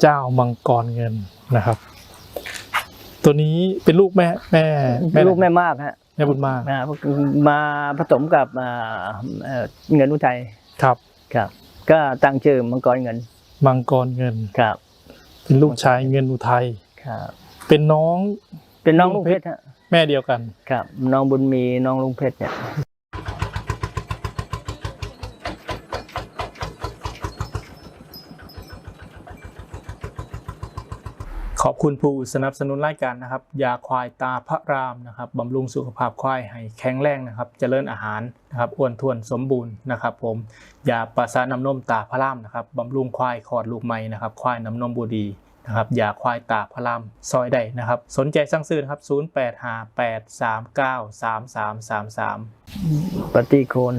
เจ้ามังกรเงินนะครับ ตัวนี้เป็นลูกแม่แม่ลูกแม่มากฮะแม่บุญมากนะมาผสมกับอ่าเอ่อเงินอุทัยครับครับ ก็ตั้งชื่อมังกรเงิน มังกรเงินครับ เป็นลูกชายเงินอุทัยครับ เป็นน้อง เป็นน้องลุงเพชรฮะแม่เดียวกัน ครับ น้องบุญมีน้องลุงเพชรเนี่ย ขอบคุณผู้สนับสนุนรายการนะครับ ยาควายตาพระรามนะครับบำรุงสุขภาพควายให้แข็งแรงนะครับ เจริญอาหารนะครับอ้วนท้วนสมบูรณ์นะครับ ผมยาประสานน้ำนมตาพระรามนะครับบำรุงควายคลอดลูกใหม่นะครับ ควายน้ำนมบูดีนะครับยาควายตาพระรามซอยใดนะครับ สนใจสั่งซื้อนะครับ 0858393333ปฏิโคน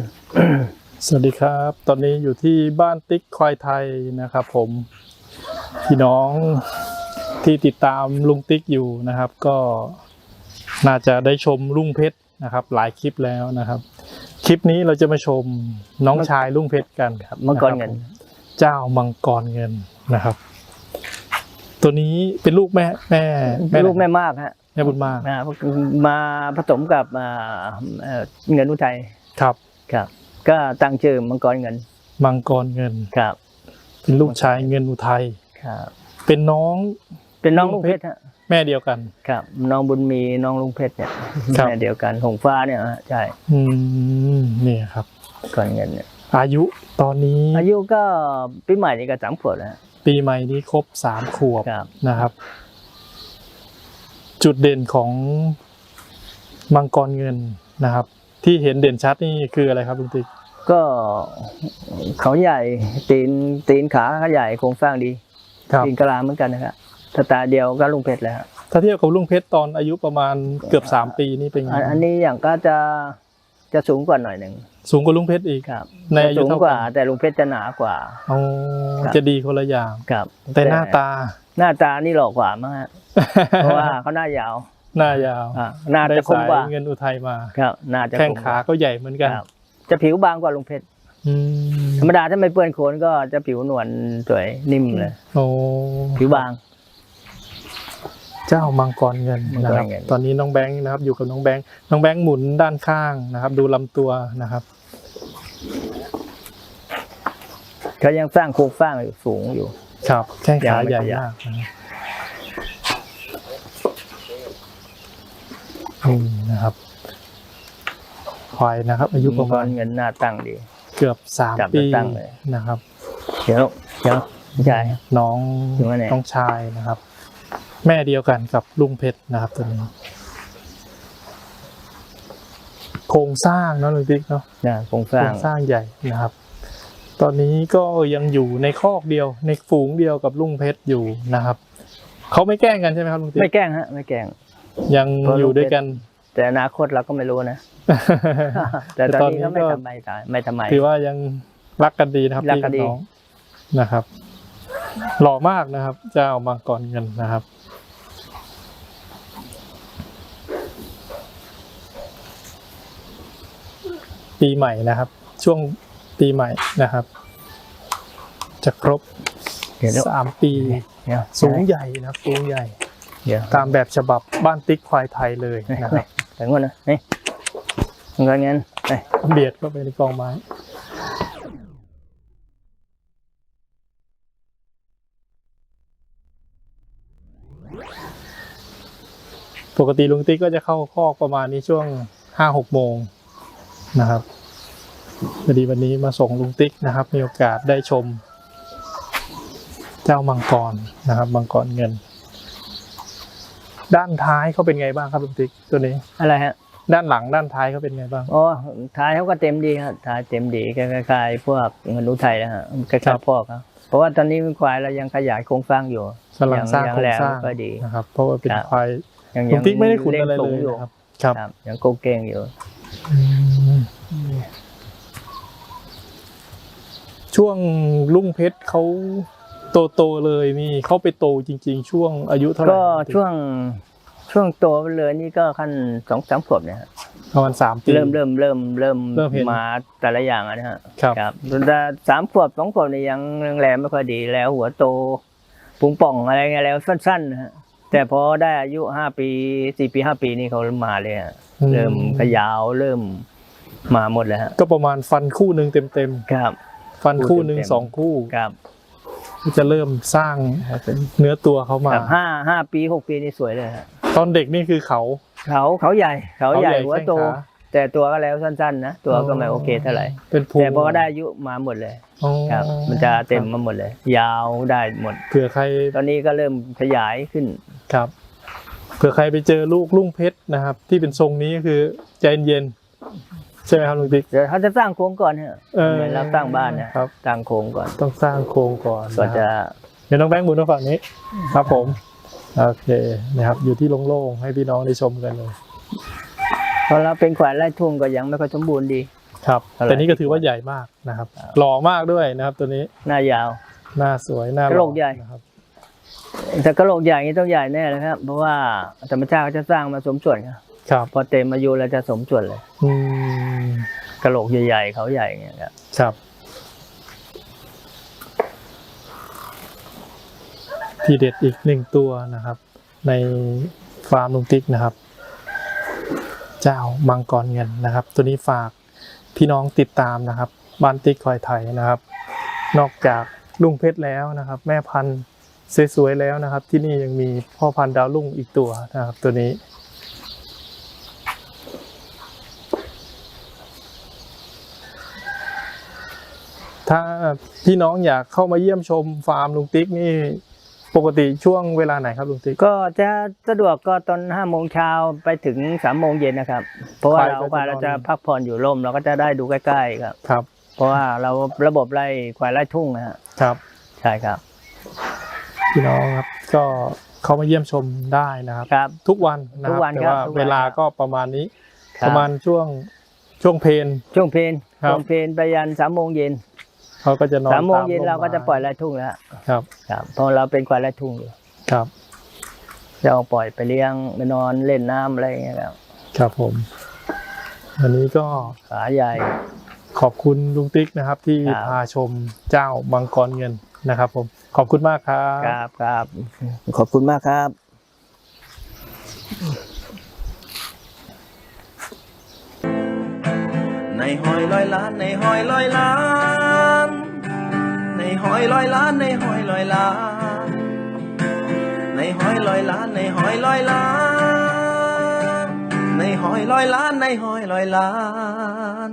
สวัสดีครับ ตอนนี้อยู่ที่บ้านติ๊กควายไทยนะครับ ผมพี่น้อง ที่ติดตามลุงติ๊กอยู่นะครับ ก็น่าจะได้ชมลุงเพชรนะครับ หลายคลิปแล้วนะครับ คลิปนี้เราจะมาชมน้องชายลุงเพชรกันครับมังกรเงินะคบผมเจ้ามังกรเงินนะครับ ตัวนี้เป็นลูกแม่แม่ลูกแม่มากฮะแม่บุญมากนะมาผสมกับอ่าเอ่อเงินอุทัยครับครับ ก็ตั้งชื่อมังกรเงิน มังกรเงินครับเป็นลูกชายเงินอุทัยครับเป็นน้อง เป็นน้องลุงเพชรฮะแม่เดียวกัน ครับ น้องบุญมีน้องลุงเพชรเนี่ยครับ แม่เดียวกันหงฟ้าเนี่ยฮะใช่อืมนี่ครับ ก่อนเงินเนี่ยอายุตอนนี้อายุก็ปีใหม่นี่ก็สามขวบแล้วฮะปีใหม่นี้ครบสามขวบครับ นะครับ จุดเด่นของมังกรเงินนะครับ ที่เห็นเด่นชัดนี่คืออะไรครับลุงติ๊กก็เขาใหญ่ตีนตีนขาเขาใหญ่โครงสร้างดีครับตีนกระลาเหมือนกันนะครับ สไตาเดียวก็ลุงเพชรแล้วฮะถ้าเทียบกับลุงเพชรตอนอายุประมาณเกือบสามปีนี่เป็นไงอันอันนี้อย่างก็จะจะสูงกว่าหน่อยหนึ่งสูงกว่าลุงเพชรอีกครับในอายุสูงเท่ากกัว่านแต่ลุงเพชรจะหนากว่าอ๋อครับจะดีคนละอย่างครับ แต่หน้าตา หน้าตานี่หล่อกว่ามากฮะเพราะว่าเขาหน้ายาว หน้ายาวอ่าหน้าได้จะคมสายกว่าเงินอุทัยมาครับหน้าจะแข้งคมกขาว่าก็ใหญ่เหมือนกันครับจะผิวบางกว่าลุงเพชรอืมธรรมดาถ้าไม่เปื้อนโคลนก็จะผิวหนวลสวยนิ่มเลยโอ้ผิวบาง เจ้ามังกรเงินมังนะกครรับเงินตอนนี้น้องแบงค์นะครับ อยู่กับน้องแบงค์น้องแบงค์หมุนด้านข้างนะครับ ดูลำตัวนะครับเขายังสร้างโครงสร้างอยู่สูงอยู่ ครับแข้งขายังไม่ใหญ่ขยับมากนะครับอืมนะครับควายนะครับ อายุประมาณเงินหน้าตั้งดี เกือบสามจับปีตั้งเลยนะครับ เดี๋ยวเดี๋ยวใช่น้องอยู่ว่าไหนน้องชายนะครับ แม่เดียวกันกับลุงเพชรนะครับตัวนี้โครงสร้างเนาะลุงติ๊กเนาะนะโครงสโคร้ารงงสร้างใหญ่นะครับ ตอนนี้ก็ยังอยู่ในคอกเดียว ในฝูงเดียวกับลุงเพชรอยู่นะครับเขาไม่แกล้งกันใช่ไหมครับลุงติ๊ไม่กแกล้งฮะ ไม่แกล้ง ยังเพราะอยู่ด้วยกัน แต่อนาคตเราก็ไม่รู้นะ แต่แต่ตอนนี้ตอนนี้ก็ไม่ก็ทำไมตายไม่ทำไม ถือว่ายังรักกันดีนะครับรักพี่กันดี น้องนะครับ หล่อมากนะครับ เจ้ามังกรเงินนะครับ ปีใหม่นะครับ ช่วงปีใหม่นะครับ จะครบเดี๋ยวสามปีเดี๋ยวสูงใหญ่นะครับสูงใหญ่เดี๋ยวตามแบบฉบับบ้านติ๊กควายไทยเลยนะครับแต่งวดนะนี่เงินเงินนี่เบียดเข้าไปในกองไม้ ปกติลุงติ๊กก็จะเข้าคอกประมาณนี้ช่วงห้าหกโมงนะครับพอดีวันนี้มาส่งลุงติ๊กนะครับ มีโอกาสได้ชม เจ้ามังกรนะครับมังกรเงิน ด้านท้ายเขาเป็นไงบ้างครับลุงติ๊กตัวนี้ อะไรฮะ ด้านหลังด้านท้ายเขาเป็นไงบ้างอ๋อท้ายเขาก็เต็มดีครับท้ายเต็มดีคล้ายๆพวกเงินรู้ไทยนะฮะคครัล้ายบๆพวกครับเพราะว่าตอนนี้ควายเรายังขยายโครงสร้างอยู่กำลังสร้างยังโครงแล้วสร้างก็ดีนะครับ เพราะว่าเป็นครับควาย ยังลุงติ๊กไม่ได้ขุนอะไรร่งเลสูงยอยู่นะครับครับ ครับยังโกเกงอยู่ ช่วงลุงเพชรเขาโตโตๆเลยนี่เขาไปโตจริง ๆ ช่วงอายุเท่าไหร่ก็ช่วงช่วงโตเลยนี่ก็ขั้นสองสามขวบเนี่ยฮะประมาณสามปีเริ่มเริ่มเริ่มเริ่มเริ่มเห็นมาแต่ละอย่างอะนะฮะครับครับแต่สามขวบสองขวบนี่ยังแรงไม่ค่อยดีแล้วหัวโตปุงป่องอะไรเงี้ยแล้วสั้นๆนะฮะ แต่พอได้อายุห้าปีสี่ปีห้าปีนี่เขามาเลยฮะอืม เริ่มขยาวเริ่มมาหมดแล้วฮะก็ประมาณฟันคู่หนึ่งเต็มครับ ๆฟันคู่หนึ่งเต็มๆ สองคู่ครับจะเริ่มสร้างเนื้อตัวเขามา ครับห้าห้าปีหกปีนี่สวยเลยฮะตอนเด็กนี่คือเขา เขาเขาใหญ่เขาใหญ่เขาใหญ่หัวโต แข้งขา แต่ตัวก็แล้วสั้นๆนะตัวก็ไม่โอเคเท่าไหร่เป็นภูแต่พอได้อายุมาหมดเลยอ๋อครับ มันจะเต็มมาหมดเลย ยาวได้หมด เผื่อใครตอนนี้ก็เริ่มขยายขึ้น ครับเผื่อใครไปเจอลูกลุงเพชรนะครับ ที่เป็นทรงนี้คือใจเย็นๆใช่ไหมครับลุงติ๊กเดี๋ยวเขาจะสร้างโครงก่อนฮะเออเหมือนเราสร้างบ้านนะครับ สร้างโครงก่อนต้องสร้างโครงก่อนก็นะคจะรับเดี๋ยวน้องแบงค์หมุนมาฝั่งนี้ ครับผม โอเคนะครับ อยู่ที่โล่งๆให้พี่น้องได้ชมกันเลย พอเราเป็นขวานไร่ทุ่งก็ยังไม่ค่อยสมบูรณ์ดี ครับ เท่าไหร่ แต่นี่ก็ถือว่าใหญ่มากนะครับครับหล่อมากด้วยนะครับ ตัวนี้หน้ายาว หน้าสวยหน้ากระโหลกใหญ่ นะครับ แต่กระโหลกใหญ่นี่ต้องใหญ่แน่เลยครับ เพราะว่าธรรมชาติเขาจะสร้างมาสมส่วนครับครับพอเต็มอายุแล้วจะสมส่วนเลยอืมกระโหลกใหญ่ๆเขาใหญ่อย่างเงี้ยครับครับ ทีเด็ดอีกหนึ่งตัวนะครับ ในฟาร์มลุงติ๊กนะครับ เจ้ามังกรเงินนะครับ ตัวนี้ฝากพี่น้องติดตามนะครับ บ้านติ๊กคอยไทยนะครับ นอกจากลุงเพชรแล้วนะครับ แม่พันธุ์ สวยๆแล้วนะครับ ที่นี่ยังมีพ่อพันธุ์ดาวลุ่งอีกตัวนะครับ ตัวนี้ ถ้าพี่น้องอยากเข้ามาเยี่ยมชมฟาร์มลุงติ๊กนี่ปกติช่วงเวลาไหนครับลุงติ๊ก ก็จะสะดวกก็ตอนห้าโมงเช้าไปถึงสามโมงเย็นนะครับ เพราะว่าควายเราก็จะควายเรานอนจะพักผ่อนอยู่ร่มเราก็จะได้ดูใกล้ๆครับ ครับ เพราะว่าเราระบบไร่ควายไร่ทุ่งนะฮะครับ ใช่ครับ พี่น้องครับก็เข้ามาเยี่ยมชมได้นะครับ ครับ ทุกวันนะคทุรับกวันแต่ครับว่าทุกวัน เวลาครับก็ประมาณนี้ คปบระมาณช่วงช่วงเพลน ช่วงเพลนครับ ช่วงเพลนไปยันสามโมงเย็นเขาก็จะนอนสามโมงตเย็นร่เราก็จะไม้ปล่อยไร่ทุ่งแล้วครับครับเพราะเราเป็นควายไร่ทุ่งอยู่ครับจะเอาปล่อยไปเลี้ยงไปนอนเล่นน้ำอะไรอย่างเงี้ยครับครับผมวันนี้ก็ขาใหญ่ ขอบคุณลุงติ๊กนะครับ ที่ครับ พาชมเจ้ามังกรเงิน นะครับผมขอบคุณมากครับครับครับขอบคุณมากครับในหอยลอยล้านในหอยลอยล้าน ในหอยลอยล้านในหอยลอยล้าน ในหอยลอยล้านในหอยลอยล้าน ในหอยลอยล้านในหอยลอยล้าน